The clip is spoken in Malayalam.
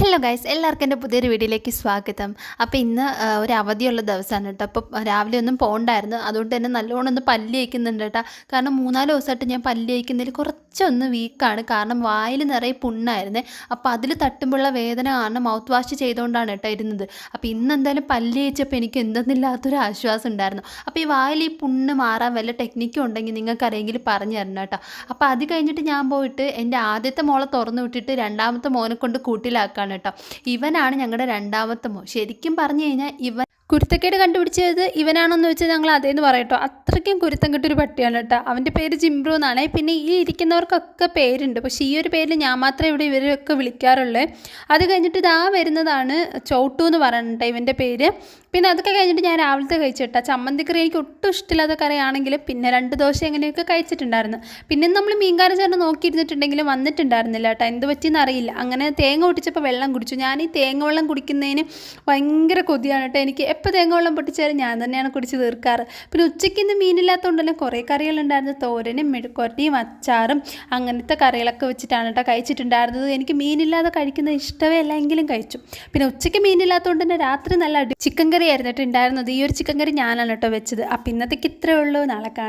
ഹലോ ഗൈസ് എല്ലാവർക്കും എന്റെ പുതിയൊരു വീഡിയോയിലേക്ക് സ്വാഗതം. അപ്പോൾ ഇന്ന് ഒരു അവധിയുള്ള ദിവസമാണ് കേട്ടോ. അപ്പോൾ രാവിലെ ഒന്നും പോകണ്ടായിരുന്നു അതുകൊണ്ട് തന്നെ നല്ലോണം ഒന്ന് പല്ല് വയ്ക്കുന്നുണ്ട് കേട്ടോ. കാരണം മൂന്നാൽ ദിവസമായിട്ട് ഞാൻ പല്ല് വയ്ക്കുന്നതിൽ കുറച്ചൊന്ന് വീക്കാണ്. കാരണം വായിൽ നിറയെ പുണ്ണായിരുന്നേ. അപ്പോൾ അതിൽ തട്ടുമ്പോഴുള്ള വേദന കാരണം മൗത്ത് വാഷ് ചെയ്തുകൊണ്ടാണ് കേട്ടോ ഇരുന്നത്. അപ്പോൾ ഇന്ന് എന്തായാലും പല്ല് വെച്ചപ്പോൾ എനിക്ക് എന്തെന്നില്ലാത്തൊരു ആശ്വാസം ഉണ്ടായിരുന്നു. അപ്പോൾ ഈ വായിൽ ഈ പുണ്ണ് മാറാൻ വല്ല ടെക്നിക്കും ഉണ്ടെങ്കിൽ നിങ്ങൾക്ക് അറിയെങ്കിൽ പറഞ്ഞു തരണം കേട്ടോ. അപ്പോൾ അത് കഴിഞ്ഞിട്ട് ഞാൻ പോയിട്ട് എന്റെ ആദ്യത്തെ മോളെ തുറന്നു വിട്ടിട്ട് രണ്ടാമത്തെ മോനെ കൊണ്ട് കൂട്ടിലാക്കാണ് കേട്ടോ. ഇവനാണ് ഞങ്ങളുടെ രണ്ടാമത്തെ മോൻ. ശരിക്കും പറഞ്ഞു കഴിഞ്ഞാൽ ഇവൻ കുരുത്തക്കേട് കണ്ടുപിടിച്ചത് ഇവനാണെന്ന് വെച്ചാൽ ഞങ്ങൾ അതേന്ന് പറയട്ടോ അത്രയ്ക്കും കുരുത്തം കെട്ടൊരു പട്ടിയാണ് കേട്ടോ. അവന്റെ പേര് ജിംബ്രു എന്നാണ്. പിന്നെ ഈ ഇരിക്കുന്നവർക്കൊക്കെ പേരുണ്ട്. പക്ഷേ ഈ ഒരു പേരിൽ ഞാൻ മാത്രമേ ഇവിടെ ഇവരൊക്കെ വിളിക്കാറുള്ളൂ. അത് കഴിഞ്ഞിട്ട് ഇതാ വരുന്നതാണ് ചോട്ടു എന്ന് പറയുന്നുണ്ട് ഇവന്റെ പേര്. പിന്നെ അതൊക്കെ കഴിഞ്ഞിട്ട് ഞാൻ രാവിലത്തെ കഴിച്ചിട്ടാ ചമ്മന്തിക്കറി എനിക്ക് ഒട്ടും ഇഷ്ടമില്ലാത്ത കറിയാണെങ്കിലും പിന്നെ രണ്ട് ദോശ എങ്ങനെയൊക്കെ കഴിച്ചിട്ടുണ്ടായിരുന്നു. പിന്നെ നമ്മൾ മീൻകാരൻ ചേട്ടൻ നോക്കിയിരുന്നിട്ടുണ്ടെങ്കിലും വന്നിട്ടുണ്ടായിരുന്നില്ല കേട്ടോ. എന്ത് പറ്റിയെന്ന് അറിയില്ല. അങ്ങനെ തേങ്ങ ഒട്ടിച്ചപ്പോൾ വെള്ളം കുടിച്ചു. ഞാൻ ഈ തേങ്ങ വെള്ളം കുടിക്കുന്നതിന് ഭയങ്കര കൊതിയാണ് കേട്ടോ. എനിക്ക് എപ്പോൾ തേങ്ങ വെള്ളം പൊട്ടിച്ചാലും ഞാൻ തന്നെയാണ് കുടിച്ച് തീർക്കാറ്. പിന്നെ ഉച്ചയ്ക്ക് ഇന്ന് മീനില്ലാത്തതുകൊണ്ടല്ലേ കുറേ കറികളുണ്ടായിരുന്നു തോരനും മെഴുക്കുരട്ടിയും അച്ചാറും അങ്ങനത്തെ കറികളൊക്കെ വെച്ചിട്ടാണ് കേട്ടോ കഴിച്ചിട്ടുണ്ടായിരുന്നത്. എനിക്ക് മീനില്ലാതെ കഴിക്കുന്നത് ഇഷ്ടമേ അല്ല എങ്കിലും കഴിച്ചു. പിന്നെ ഉച്ചയ്ക്ക് മീനില്ലാത്തതുകൊണ്ട് തന്നെ രാത്രി നല്ല ചിക്കൻ കറി ആയിരുന്നു കേട്ടോ ഉണ്ടായിരുന്നത്. ഈ ഒരു ചിക്കൻ കറി ഞാനാണ് കേട്ടോ വെച്ചത്. അപ്പം ഇന്നത്തേക്ക് ഇത്രയേ ഉള്ളൂ. നാളെ കാണാം.